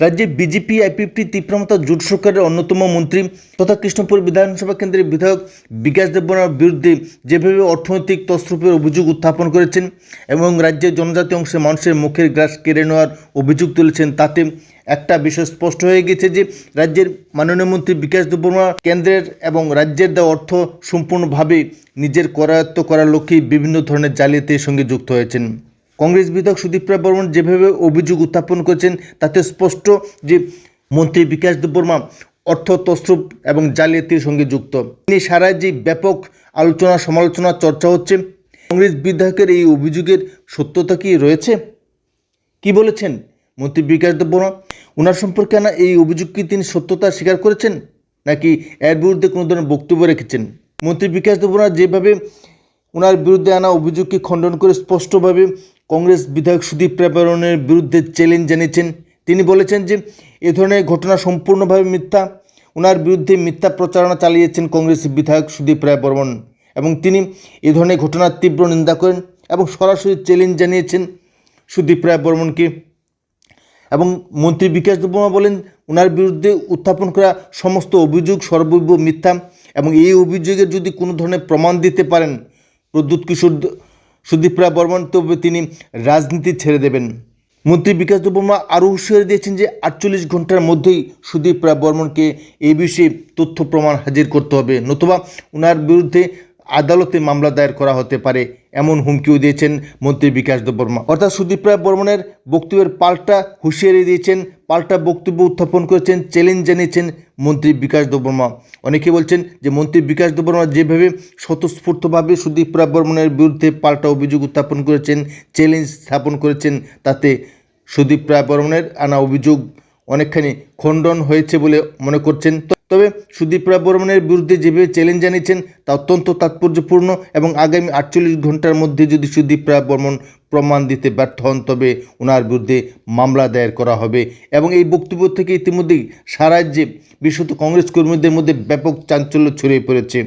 রাজ্যে BJP IPFT তীব্রমতা, জোট সরকারের অন্যতম মন্ত্রী তথা কৃষ্ণপুর বিধানসভা কেন্দ্রের বিধায়ক বিকাশ দেববর্মার বিরুদ্ধে যেভাবে অর্থনৈতিক তসরূপের অভিযোগ উত্থাপন করেছেন এবং রাজ্যের জনজাতি অংশের মানুষের মুখের গ্রাস কেড়ে নেওয়ার অভিযোগ তুলেছেন, তাতে একটা বিষয় স্পষ্ট হয়ে গেছে যে রাজ্যের মাননীয় মন্ত্রী বিকাশ দেববর্মা কেন্দ্রের এবং রাজ্যের দেওয়া অর্থ সম্পূর্ণভাবে নিজের করায়ত্ত করার লক্ষ্যেই বিভিন্ন ধরনের জালিয়াতির সঙ্গে যুক্ত হয়েছেন। কংগ্রেস বিধায়ক সুদীপ রায় বর্মন যেভাবে অভিযোগ উত্থাপন করেছেন, তাতে স্পষ্ট যে মন্ত্রী বিকাশ দেববর্মা অর্থ তস্ত্রুপ এবং জালিয়াতির সঙ্গে যুক্ত। তিনি সারা যে ব্যাপক আলোচনা, সমালোচনা, চর্চা হচ্ছে, কংগ্রেস বিধায়কের এই অভিযোগের সত্যতা কি রয়েছে? কি বলেছেন মন্ত্রী বিকাশ দেববর্মা ওনার সম্পর্কে আনা এই অভিযোগ কি তিনি সত্যতা স্বীকার করেছেন, নাকি এর বিরুদ্ধে কোনো ধরনের বক্তব্য রেখেছেন? মন্ত্রী বিকাশ দেববর্মা যেভাবে ওনার বিরুদ্ধে আনা অভিযোগকে খণ্ডন করে স্পষ্টভাবে কংগ্রেস বিধায়ক সুদীপ রায়বরণের বিরুদ্ধে চ্যালেঞ্জ জানিয়েছেন। তিনি বলেছেন যে, এ ধরনের ঘটনা সম্পূর্ণভাবে মিথ্যা। ওনার বিরুদ্ধে মিথ্যা প্রচারণা চালিয়েছেন কংগ্রেস বিধায়ক সুদীপ রায় বর্মন এবং তিনি এ ধরনের ঘটনার তীব্র নিন্দা করেন এবং সরাসরি চ্যালেঞ্জ জানিয়েছেন সুদীপ রায় বর্মনকে এবং মন্ত্রী বিকাশ দেববর্মা বলেন ওনার বিরুদ্ধে উত্থাপন করা সমস্ত অভিযোগ সর্বৈব মিথ্যা এবং এই অভিযোগের যদি কোনো ধরনের প্রমাণ দিতে পারেন, প্রদ্যুৎ কিশোর সুদীপ রায় বর্মন, তবে তিনি রাজনীতি ছেড়ে দেবেন। মন্ত্রী বিকাশ দেববর্মা আরও হুঁশিয়ারি দিয়েছেন যে আটচল্লিশ ঘণ্টার মধ্যেই সুদীপ রায় বর্মনকে এ বিষয়ে তথ্য প্রমাণ হাজির করতে হবে, নতুবা ওনার বিরুদ্ধে আদালতে মামলা দায়ের করা হতে পারে, এমন হুমকিও দিয়েছেন মন্ত্রী বিকাশ দেববর্মা। অর্থাৎ সুদীপ রায় বর্মনের বক্তব্যের পাল্টা হুঁশিয়ারি দিয়েছেন, পাল্টা বক্তব্য উত্থাপন করেছেন চ্যালেঞ্জ জানিয়েছেন মন্ত্রী বিকাশ দেববর্মা। অনেকে বলছেন যে মন্ত্রী বিকাশ দেববর্মা যেভাবে স্বতঃস্ফূর্তভাবে সুদীপ রায় বর্মনের বিরুদ্ধে পাল্টা অভিযোগ উত্থাপন করেছেন চ্যালেঞ্জ স্থাপন করেছেন, তাতে সুদীপ রায় বর্মনের আনা অভিযোগ অনেকখানি খণ্ডন হয়েছে বলে মনে করছেন। তবে সুদীপ বর্মনের বিরুদ্ধে যেভাবে চ্যালেঞ্জ জানিয়েছেন, তা অত্যন্ত তাৎপর্যপূর্ণ এবং আগামী আটচল্লিশ ঘণ্টার মধ্যে যদি সুদীপ বর্মন প্রমাণ দিতে ব্যর্থ হন, তবে ওনার বিরুদ্ধে মামলা দায়ের করা হবে। এবং এই বক্তব্য থেকে ইতিমধ্যেই সারা রাজ্যে বিশেষত কংগ্রেস কর্মীদের মধ্যে ব্যাপক চাঞ্চল্য ছড়িয়ে পড়েছে।